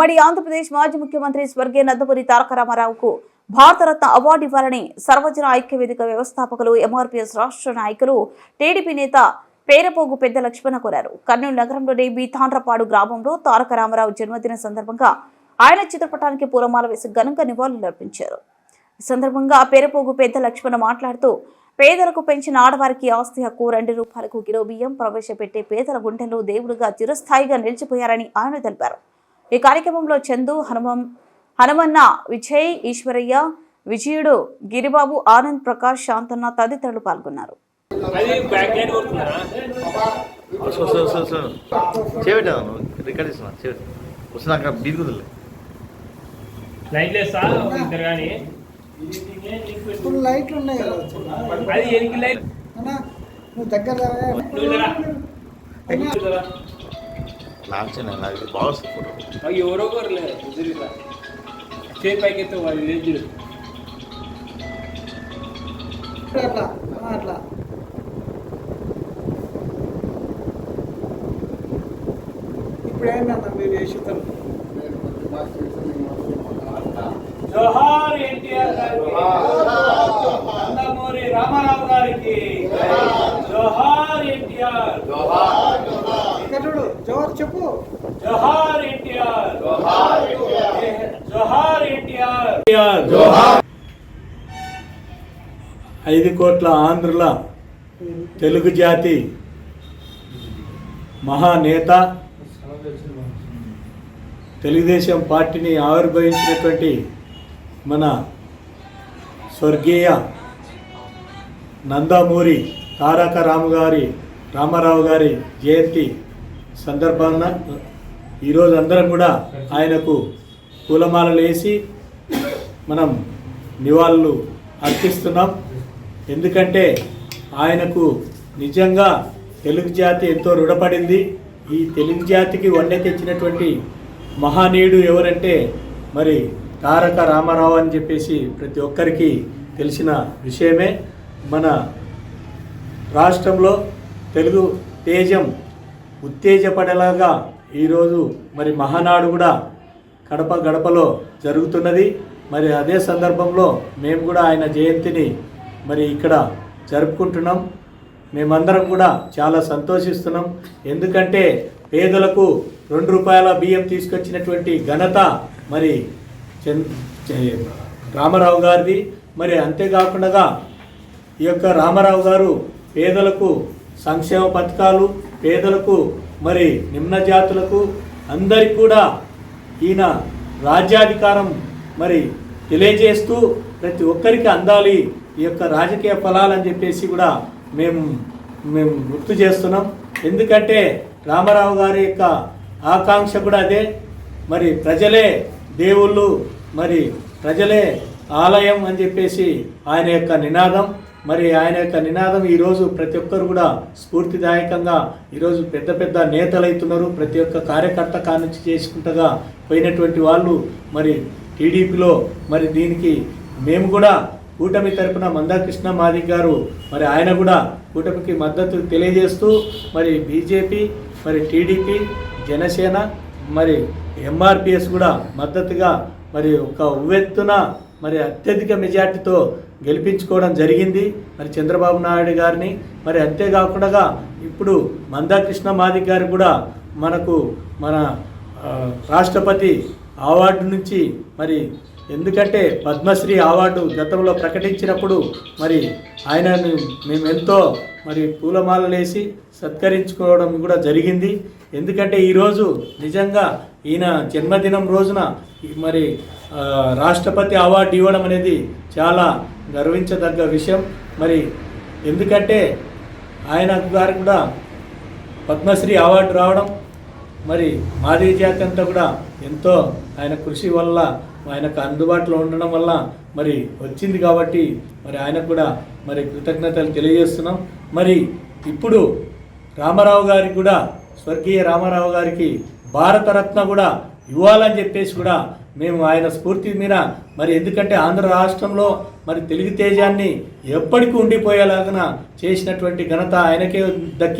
మరి ఆంధ్రప్రదేశ్ మాజీ ముఖ్యమంత్రి స్వర్గీయ నందమూరి తారక రామారావుకు భారతరత్న అవార్డు ఇవ్వాలని సర్వజన ఐక్య వేదిక వ్యవస్థాపకులు ఎంఆర్పీఎస్ రాష్ట్ర నాయకులు టీడీపీ నేత పేరపోగు పెద్ద లక్ష్మణ కోరారు. కర్నూలు నగరంలోని బీతాండ్రపాడు గ్రామంలో తారక రామారావు జన్మదిన సందర్భంగా ఆయన చిత్రపటానికి పూలమాల వేసి ఘనంగా నివాళులర్పించారు ఈ సందర్భంగా పేరపోగు పెద్ద లక్ష్మణ మాట్లాడుతూ పేదలకు పెంచిన ఆడవారికి ఆస్తి హక్కు రెండు రూపాయలకు కిలో బియ్యం ప్రవేశపెట్టే పేదల గుండెల్లో దేవుడుగా చిరస్థాయిగా నిలిచిపోయారని ఆయన తెలిపారు. ఈ కార్యక్రమంలో చందు హనుమం హనుమన్న విజయ్ ఈశ్వరయ్య విజయుడు గిరిబాబు ఆనంద్ ప్రకాష్ శాంతన్న తదితరులు పాల్గొన్నారు. ఇప్పుడు లైట్లు ఉన్నాయి. అది ఎనికి లైట్ నువ్వు దగ్గర జరా. నాకు బాగా అవి ఎవరో ఒకరు లేరు. చేయి పైకి ఎత్తే వాళ్ళు లేదు అట్లా అట్లా. ఇప్పుడు ఏంటన్నా మీరు చేసిన జోహార్ ఎన్టీఆర్ గారికి నందమూరి రామారావు గారికి జోహార్ ఎన్టీఆర్ ఇక్కడ చూడు జోర్ చెప్పు జోహార్ ఎన్టీఆర్ జోహార్ ఎన్టీఆర్ ఐదు కోట్ల ఆంధ్రుల తెలుగు జాతి మహానేత. తెలుగుదేశం పార్టీని ఆవిర్భవించినటువంటి మన స్వర్గీయ నందమూరి తారక రాము గారి రామారావు గారి జయంతి సందర్భాన ఈరోజు అందరం కూడా ఆయనకు పూలమాలలు వేసి మనం నివాళులు అర్పిస్తున్నాం. ఎందుకంటే ఆయనకు నిజంగా తెలుగు జాతి ఎంతో రుణపడింది. ఈ తెలుగు జాతికి వన్నె తెచ్చినటువంటి మహానీయుడు ఎవరంటే మరి తారక రామారావు అని చెప్పేసి ప్రతి ఒక్కరికి తెలిసిన విషయమే. మన రాష్ట్రంలో తెలుగు తేజం ఉత్తేజపడేలాగా ఈరోజు మరి మహానాడు కూడా కడప గడపలో జరుగుతున్నది. మరి అదే సందర్భంలో మేము కూడా ఆయన జయంతిని మరి ఇక్కడ జరుపుకుంటున్నాం. మేమందరం కూడా చాలా సంతోషిస్తున్నాం. ఎందుకంటే పేదలకు రెండు రూపాయల బియ్యం తీసుకొచ్చినటువంటి ఘనత మరి రామారావు గారిది. మరి అంతేకాకుండా ఈ యొక్క రామారావు గారు పేదలకు సంక్షేమ పథకాలు పేదలకు మరి నిమ్న జాతులకు అందరికి కూడా ఈయన రాజ్యాధికారం మరి తెలియజేస్తూ ప్రతి ఒక్కరికి అందాలి ఈ యొక్క రాజకీయ ఫలాలని చెప్పేసి కూడా మేము మేము గుర్తు చేస్తున్నాం. ఎందుకంటే రామారావు గారి యొక్క ఆకాంక్ష కూడా అదే. మరి ప్రజలే దేవుళ్ళు మరి ప్రజలే ఆలయం అని చెప్పేసి ఆయన యొక్క నినాదం. మరి ఆయన యొక్క నినాదం ఈరోజు ప్రతి ఒక్కరు కూడా స్ఫూర్తిదాయకంగా ఈరోజు పెద్ద పెద్ద నేతలు అవుతున్నారు ప్రతి ఒక్క కార్యకర్త కానుంచి చేసుకుంటగా పోయినటువంటి వాళ్ళు మరి టీడీపీలో మరి దీనికి మేము కూడా కూటమి తరపున మందాకృష్ణ మాదిక్ గారు మరి ఆయన కూడా కూటమికి మద్దతు తెలియజేస్తూ మరి బీజేపీ మరి టీడీపీ జనసేన మరి ఎంఆర్పిఎస్ కూడా మద్దతుగా మరి ఒక ఉవ్వెత్తున మరి అత్యధిక మెజార్టీతో గెలిపించుకోవడం జరిగింది. మరి చంద్రబాబు నాయుడు గారిని మరి అంతేకాకుండా ఇప్పుడు మందాకృష్ణ మాదిక్ గారు కూడా మనకు మన రాష్ట్రపతి అవార్డు నుంచి మరి ఎందుకంటే పద్మశ్రీ అవార్డు గతంలో ప్రకటించినప్పుడు మరి ఆయనను మేము ఎంతో మరి పూలమాలలేసి సత్కరించుకోవడం కూడా జరిగింది. ఎందుకంటే ఈరోజు నిజంగా ఈయన జన్మదినం రోజున మరి రాష్ట్రపతి అవార్డు ఇవ్వడం అనేది చాలా గర్వించదగ్గ విషయం. మరి ఎందుకంటే ఆయన గారు కూడా పద్మశ్రీ అవార్డు రావడం మరి మాదిరి జాతి అంతా కూడా ఎంతో ఆయన కృషి వల్ల ఆయనకు అందుబాటులో ఉండడం వల్ల మరి వచ్చింది కాబట్టి మరి ఆయనకు కూడా మరి కృతజ్ఞతలు తెలియజేస్తున్నాం. మరి ఇప్పుడు రామారావు గారికి కూడా స్వర్గీయ రామారావు గారికి భారతరత్న కూడా ఇవ్వాలని చెప్పేసి కూడా మేము ఆయన స్ఫూర్తి మీద మరి ఎందుకంటే ఆంధ్ర రాష్ట్రంలో మరి తెలుగు తేజాన్ని ఎప్పటికీ ఉండిపోయేలాగా చేసినటువంటి ఘనత ఆయనకే దక్కి